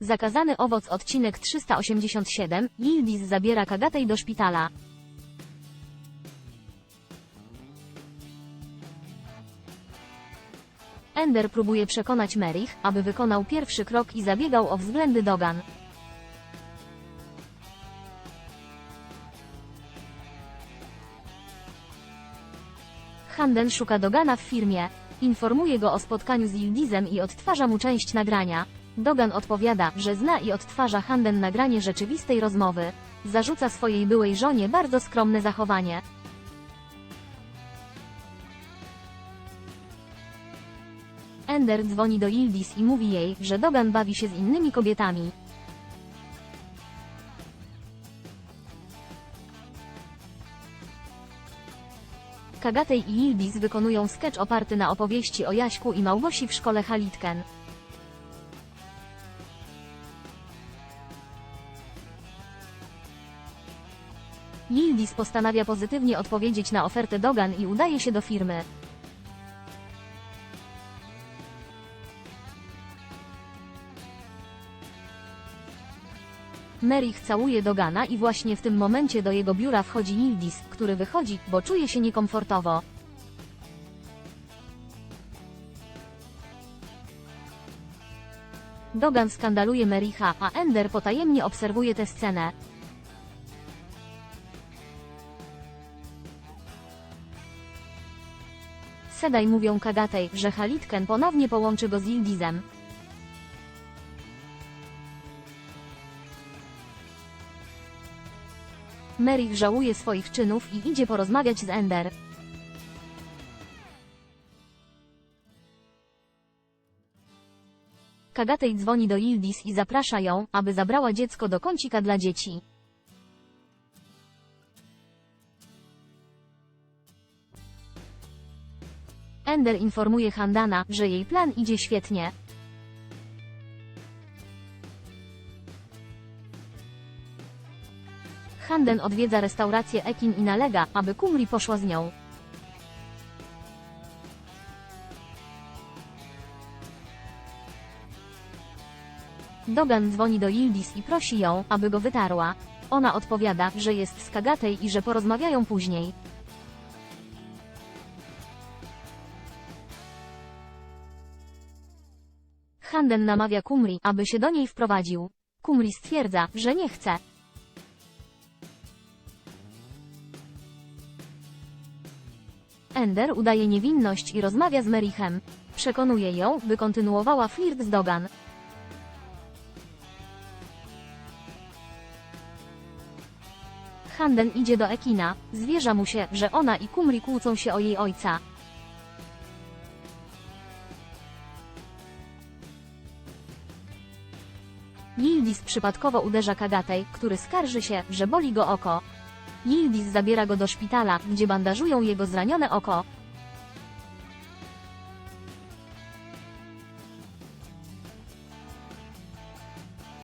Zakazany owoc odcinek 387, Yildiz zabiera Kagatej do szpitala. Ender próbuje przekonać Merich, aby wykonał pierwszy krok i zabiegał o względy Dogan. Handen szuka Dogana w firmie. Informuje go o spotkaniu z Yildizem i odtwarza mu część nagrania. Dogan odpowiada, że zna i odtwarza Handen nagranie rzeczywistej rozmowy. Zarzuca swojej byłej żonie bardzo skromne zachowanie. Ender dzwoni do Yildiz i mówi jej, że Dogan bawi się z innymi kobietami. Kagatej i Yildiz wykonują sketch oparty na opowieści o Jaśku i Małgosi w szkole Halitken. Yildiz postanawia pozytywnie odpowiedzieć na ofertę Dogan i udaje się do firmy. Merich całuje Dogana i właśnie w tym momencie do jego biura wchodzi Yildiz, który wychodzi, bo czuje się niekomfortowo. Dogan skandaluje Mericha, a Ender potajemnie obserwuje tę scenę. Sedaj mówią Kagatej, że Halitken ponownie połączy go z Yildizem. Merich żałuje swoich czynów i idzie porozmawiać z Ender. Kagatej dzwoni do Yildiz i zaprasza ją, aby zabrała dziecko do kącika dla dzieci. Ender informuje Handana, że jej plan idzie świetnie. Handen odwiedza restaurację Ekin i nalega, aby Kumri poszła z nią. Dogan dzwoni do Yildiz i prosi ją, aby go wytarła. Ona odpowiada, że jest z Kagatej i że porozmawiają później. Handen namawia Kumri, aby się do niej wprowadził. Kumri stwierdza, że nie chce. Ender udaje niewinność i rozmawia z Merichem. Przekonuje ją, by kontynuowała flirt z Dogan. Handen idzie do Ekina, zwierza mu się, że ona i Kumri kłócą się o jej ojca. Yildiz przypadkowo uderza Kagatej, który skarży się, że boli go oko. Yildiz zabiera go do szpitala, gdzie bandażują jego zranione oko.